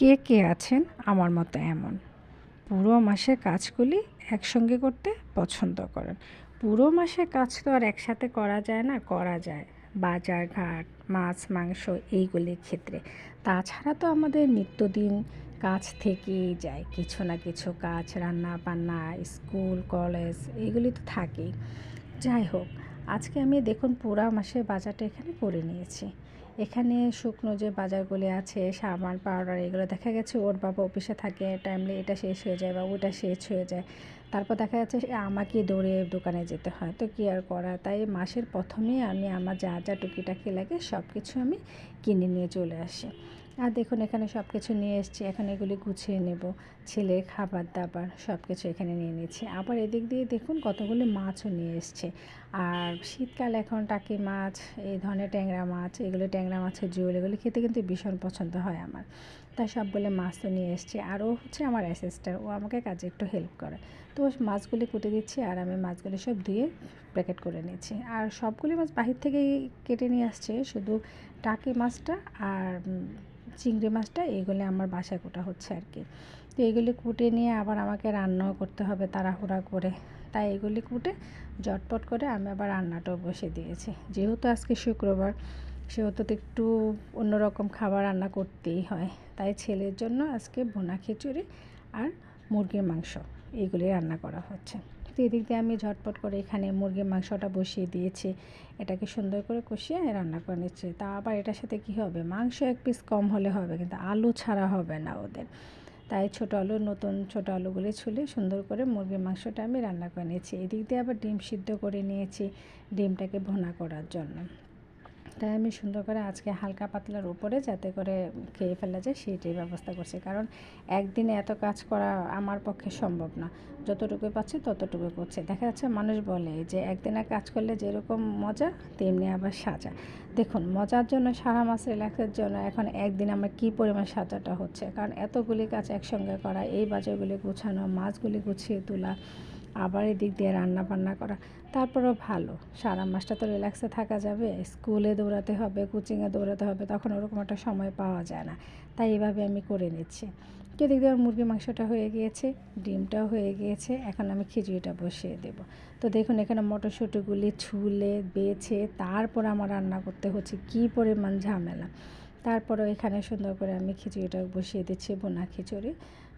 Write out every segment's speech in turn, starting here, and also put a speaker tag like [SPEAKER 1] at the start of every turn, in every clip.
[SPEAKER 1] কে কে আছেন আমার মতো এমন। পুরো মাসের কাজগুলি একসঙ্গে করতে পছন্দ করেন। পুরো মাসের কাজ তো আর একসাথে করা যায় না, করা যায়। বাজার ঘাট মাছ, মাংস এইগুলির ক্ষেত্রে। তাছাড়া তো আমাদের নিত্যদিন কাজ থেকেই যায়। কিছু না কিছু কাজ রান্না বান্না স্কুল, কলেজ এইগুলি তো থাকেই। যাই হোক, আজকে আমি দেখুন পুরা মাসের বাজারটা এখানে করে নিয়েছি। এখানে শুকনো যে বাজারগুলি আছে সাবান পাউডার, এগুলো দেখা গেছে ওর বাবা অফিসে থাকে, টাইমলি এটা শেষ হয়ে যায় বা ওটা শেষ হয়ে যায়। তারপর দেখা যাচ্ছে আমাকে দৌড়ে দোকানে যেতে হয়। তো কী আর করা? তাই মাসের প্রথমেই আমি আমার যা যা টুকিটাকি লাগে সব কিছু আমি কিনে নিয়ে চলে আসি। আর দেখুন, এখানে সব কিছু নিয়ে এসেছি। এখন এগুলি গুছিয়ে নেব। ছেলের খাবার, দাবার সব কিছু এখানে নিয়ে নিয়েছি। আবার এদিক দিয়ে দেখুন কতগুলি মাছও নিয়ে এসছে। আর শীতকাল এখন টাকি মাছ, এই ধরনের ট্যাংরা মাছ, এগুলো ট্যাংরা মাছের ঝোল, এগুলো খেতে কিন্তু ভীষণ পছন্দ হয় আমার। তাই সবগুলো মাছ তো নিয়ে এসছে। আর ও হচ্ছে আমার অ্যাসিস্ট্যান্ট ও আমাকে কাজে একটু হেল্প করে। তো মাছগুলি কুটে দিচ্ছি আর আমি মাছগুলি সব ধুয়ে প্যাকেট করে নিচ্ছি আর সবগুলি মাছ বাহির থেকেই কেটে নিয়ে আসছে, শুধু টাকি মাছটা আর চিংড়ি মাছটা এইগুলি আমার বাসায় কোটা হচ্ছে আর কি। তো এইগুলি কুটে নিয়ে আবার আমাকে রান্নাও করতে হবে তাড়াহুড়া করে। তাই এগুলি কুটে জটপট করে আমি আবার রান্নাটাও বসে দিয়েছি। যেহেতু আজকে শুক্রবার, সেহেতু তো একটু অন্যরকম খাবার রান্না করতেই হয়। তাই ছেলের জন্য আজকে বোনা খিচুড়ি আর মুরগির মাংস। এইগুলি রান্না করা হচ্ছে। তো এদিক দিয়ে আমি ঝটপট করে এখানে মুরগির মাংসটা বসিয়ে দিয়েছি। এটাকে সুন্দর করে কষিয়ে রান্না করে নিচ্ছি। তা আবার এটার সাথে কি হবে? মাংস এক পিস কম হলে হবে, কিন্তু আলু ছাড়া হবে না ওদের। তাই ছোটো আলু, নতুন ছোটো আলুগুলি ছুলে সুন্দর করে মুরগির মাংসটা আমি রান্না করে নিয়েছি। এদিক দিয়ে আবার ডিম সিদ্ধ করে নিয়েছি, ডিমটাকে ভোনা করার জন্য। তাই আমি সুন্দর করে আজকে হালকা পাতলার উপরে যাতে করে খেয়ে ফেলা যায় সেইটাই ব্যবস্থা করছি। কারণ একদিনে এত কাজ করা আমার পক্ষে সম্ভব না। যতটুকু পাচ্ছি ততটুকু করছে। দেখা যাচ্ছে মানুষ বলে যে, একদিনে কাজ করলে যেরকম মজা, তেমনি আবার সাজা। দেখুন, মজার জন্য সারা মাস রিল্যাক্সের জন্য এখন একদিন আমার কী পরিমাণ সাজাটা হচ্ছে? কারণ এতগুলি কাজ একসঙ্গে করা, এই বাজারগুলি গুছানো, মাছগুলি গুছিয়ে তোলা আবার এদিক দিয়ে রান্না বান্না করা। তারপরেও ভালো। সারা মাসটা তো রিল্যাক্সে থাকা যাবে। স্কুলে দৌড়াতে হবে কোচিংয়ে দৌড়াতে হবে, তখন ওরকম একটা সময় পাওয়া যায় না। তাই এভাবে আমি করে নিচ্ছি। এদিক দিয়ে মুরগি মাংসটা হয়ে গিয়েছে, ডিমটাও হয়ে গিয়েছে, এখন আমি খিচুড়িটা বসিয়ে দেব। তো দেখুন, এখানে মটরশুঁটিগুলি ছুলে, বেছে, তারপর আমার রান্না করতে হচ্ছে কী পরিমাণ ঝামেলা। তারপরেও এখানে সুন্দর করে আমি খিচুড়িটা বসিয়ে দিচ্ছি, বোনা খিচুড়ি।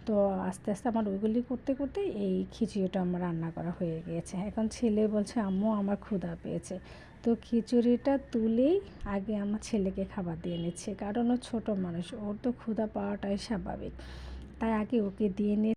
[SPEAKER 1] তো আস্তে আস্তে আমার ওইগুলি করতে করতে এই খিচুড়িটা আমার রান্না করা হয়ে গিয়েছে। এখন ছেলে বলছে, আম্মু, আমার ক্ষুধা পেয়েছে। তো খিচুড়িটা তুলেই আগে আমার ছেলেকে খাবার দিয়ে নিচ্ছে, কারণ ও ছোটো মানুষ, ওর তো ক্ষুধা পাওয়াটাই স্বাভাবিক। তাই আগে ওকে দিয়ে নিয়ে